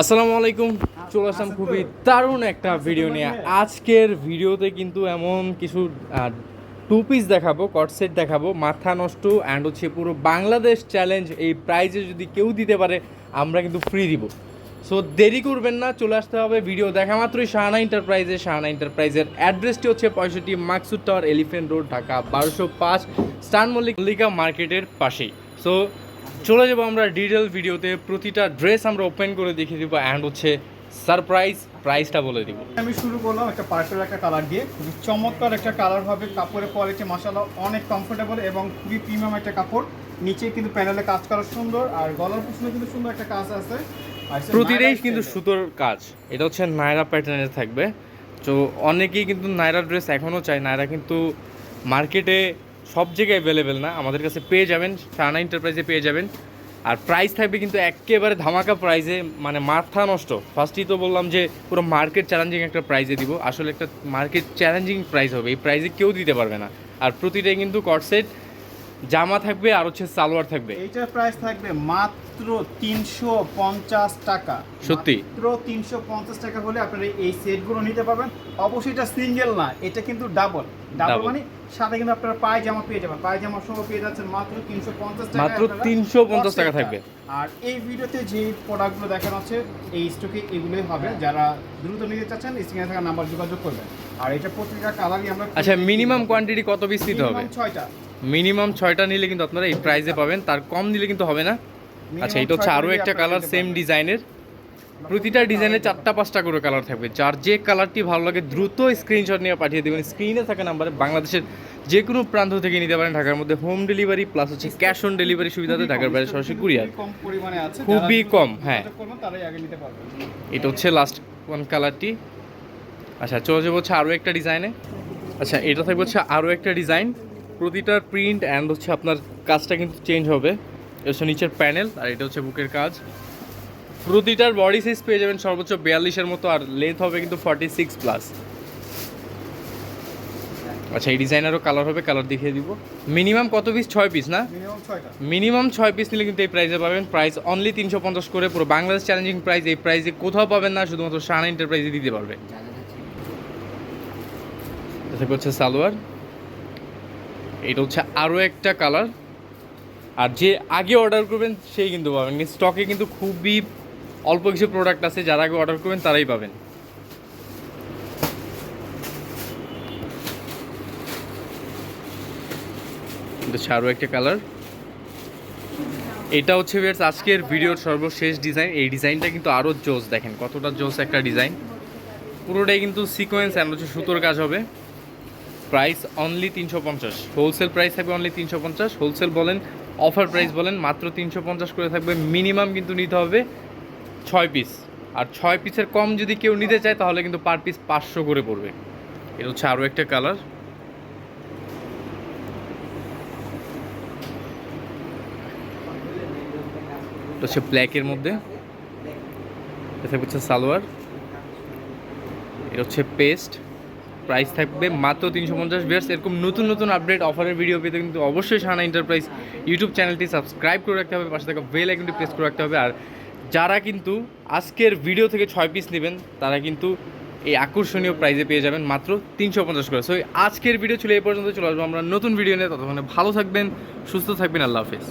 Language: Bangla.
আসসালামু আলাইকুম। চলে আসলাম খুবই দারুণ একটা ভিডিও নিয়ে। আজকের ভিডিওতে কিন্তু এমন কিছু টু পিস দেখাবো কটসেট দেখাবো। মাথা নষ্ট অ্যান্ড হচ্ছে পুরো বাংলাদেশ চ্যালেঞ্জ এই প্রাইজে যদি কেউ দিতে পারে, আমরা কিন্তু ফ্রি দিব। সো দেরি করবেন না, চলে আসতে হবে ভিডিও দেখা মাত্রই শাহানা এন্টারপ্রাইজে শাহানা এন্টারপ্রাইজের অ্যাড্রেসটি হচ্ছে পঁয়ষট্টি Maksud tower elephant road Dhaka, বারোশো পাঁচ স্টান মল্লিকা মার্কেটের পাশেই। সো চলে যাব আমরা ডিটেল ভিডিওতে প্রতিটা ড্রেস আমরা ওপেন করে দেখিয়ে দিব অ্যান্ড হচ্ছে সারপ্রাইজ প্রাইসটা বলে দিব। আমি শুরু করলাম একটা পার্পেল একটা কালার দিয়ে। খুবই চমৎকার একটা কালার হবে। কাপড়ের কোয়ালিটি মাসাল্লাহ অনেক কমফোর্টেবল এবং খুবই প্রিমিয়াম একটা কাপড়। নিচে কিন্তু প্যানেলে কাজ করা সুন্দর আর গলার পিছনে কিন্তু সুন্দর একটা কাজ আছে। প্রতিটাই কিন্তু সুতোর কাজ। এটা হচ্ছে নায়রা প্যাটার্নের থাকবে। তো অনেকেই কিন্তু নায়রা ড্রেস এখনও চায়। নায়রা কিন্তু মার্কেটে সব জায়গায় অ্যাভেলেবেল না। আমাদের কাছে পেয়ে যাবেন সানা এন্টারপ্রাইজে পেয়ে যাবেন। আর প্রাইস থাকবে কিন্তু একেবারে ধামাকা প্রাইজে মানে মাথা নষ্ট। ফার্স্টই তো বললাম যে, পুরো মার্কেট চ্যালেঞ্জিং একটা প্রাইজে দিব। আসলে একটা মার্কেট চ্যালেঞ্জিং প্রাইস হবে। এই প্রাইজে কেউ দিতে পারবে না। আর প্রতিটাই কিন্তু কটসেট জামা থাকবে আর হচ্ছে সালোয়ার থাকবে। এইটার প্রাইস থাকবে মাত্র তিনশো পঞ্চাশ টাকা। সত্যি? মাত্র তিনশো পঞ্চাশ টাকা হলে আপনারা এই সেটগুলো নিতে পারবেন। অবশ্যই এটা সিঙ্গেল না এটা কিন্তু ডাবল। ডাবল মানে সাথে কিন্তু আপনারা পায়জামা পেয়ে যাবেন। পায়জামা সহ পেয়ে যাচ্ছেন মাত্র তিনশো পঞ্চাশ টাকা মাত্র 350 টাকা থাকবে। আর এই ভিডিওতে যে প্রোডাক্টগুলো দেখানো এই স্টকে এগুলোই হবে। যারা দ্রুত নিতে চাচ্ছেন স্ক্রিনে থাকা নাম্বার যোগাযোগ করবেন। আর এটা প্রত্যেকটা কালারই আমরা আচ্ছা মিনিমাম কোয়ান্টিটি কত পিস দিতে হবে? ছয়টা। মিনিমাম ছয়টা নিলে কিন্তু আপনারা এই প্রাইসে পাবেন। তার কম নিলে কিন্তু হবে না। আচ্ছা এটা হচ্ছে আরও একটা কালার সেম ডিজাইনের প্রতিটা ডিজাইনে চারটা পাঁচটা করে কালার থাকবে। যার যে কালারটি ভালো লাগে দ্রুত স্ক্রিনশট নিয়ে পাঠিয়ে দেবেন। স্ক্রিনে থাকা নাম্বারে বাংলাদেশের যে কোনো প্রান্ত থেকে নিতে পারেন ঢাকার মধ্যে। হোম ডেলিভারি প্লাস হচ্ছে ক্যাশ অন ডেলিভারি সুবিধাতে ঢাকার বাইরে সরাসরি কুরিয়ার খুবই কম, হ্যাঁ। এটা হচ্ছে লাস্ট ওয়ান কালারটি আচ্ছা চলে যাব হচ্ছে আরও একটা ডিজাইনে আচ্ছা এটা থাকবে হচ্ছে আরও একটা ডিজাইন প্রতিটার প্রিন্ট অ্যান্ড হচ্ছে আপনার কাজটা কিন্তু চেঞ্জ হবে। হচ্ছে নিচের প্যানেল আর এটা হচ্ছে বুকের কাজ। প্রতিটার বডি সাইজ পেয়ে যাবেন সর্বোচ্চ বিয়াল্লিশের মতো আর লেন্থ হবে কিন্তু ফর্টি সিক্স প্লাস আচ্ছা এই ডিজাইনারও কালার হবে কালার দেখিয়ে দিব। মিনিমাম কত পিস ছয় পিস না? মিনিমাম ছয় পিস নিলে কিন্তু এই প্রাইসে পাবেন। প্রাইস অনলি তিনশো পঞ্চাশ করে পুরো বাংলাদেশ চ্যালেঞ্জিং প্রাইস এই প্রাইসে কোথাও পাবেন না শুধুমাত্র শাহানা এন্টারপ্রাইজে দিতে পারবে। এটা হচ্ছে সালোয়ার। এটা হচ্ছে আরও একটা কালার আর যে আগে অর্ডার করবেন, সেই কিন্তু পাবেন। স্টকে কিন্তু খুবই অল্প কিছু প্রোডাক্ট আছে, যারা আগে অর্ডার করবেন, তারাই পাবেন। আরও একটা কালার এটা হচ্ছে ভিউয়ার্স আজকের ভিডিওর সর্বশেষ ডিজাইন এই ডিজাইনটা কিন্তু আরও জোস, দেখেন, কতটা জোস একটা ডিজাইন পুরোটাই কিন্তু সিকোয়েন্স অ্যান্ড হচ্ছে সুতোর কাজ হবে। প্রাইস অনলি তিনশো পঞ্চাশ। হোলসেল প্রাইস থাকবে অনলি তিনশো পঞ্চাশ। হোলসেল বলেন অফার প্রাইস বলেন, মাত্র তিনশো পঞ্চাশ করে থাকবে, মিনিমাম কিন্তু নিতে হবে ছয় পিস। আর ছয় পিসের কম যদি কেউ নিতে চায়, তাহলে কিন্তু পার পিস পাঁচশো করে পড়বে। এটা হচ্ছে আরও একটা কালার। হচ্ছে ব্ল্যাকের মধ্যে। এটা হচ্ছে সালোয়ার। এটা হচ্ছে পেস্ট প্রাইস থাকবে মাত্র তিনশো পঞ্চাশ বিয়ার্স এরকম নতুন নতুন আপডেট অফারের ভিডিও পেতে কিন্তু অবশ্যই সানা এন্টারপ্রাইজ ইউটিউব চ্যানেলটি সাবস্ক্রাইব করে রাখতে হবে, পাশে থাকা বেল আইকনটি প্রেস করে রাখতে হবে। আর যারা কিন্তু আজকের ভিডিও থেকে ছয় পিস নেবেন, তারা কিন্তু এই আকর্ষণীয় প্রাইজে পেয়ে যাবেন মাত্র তিনশো পঞ্চাশ করে। সো আজকের ভিডিও ছিল এই পর্যন্ত চলে আসব আমরা নতুন ভিডিও নিয়ে। ততক্ষণে ভালো থাকবেন, সুস্থ থাকবেন, আল্লাহ হাফেজ।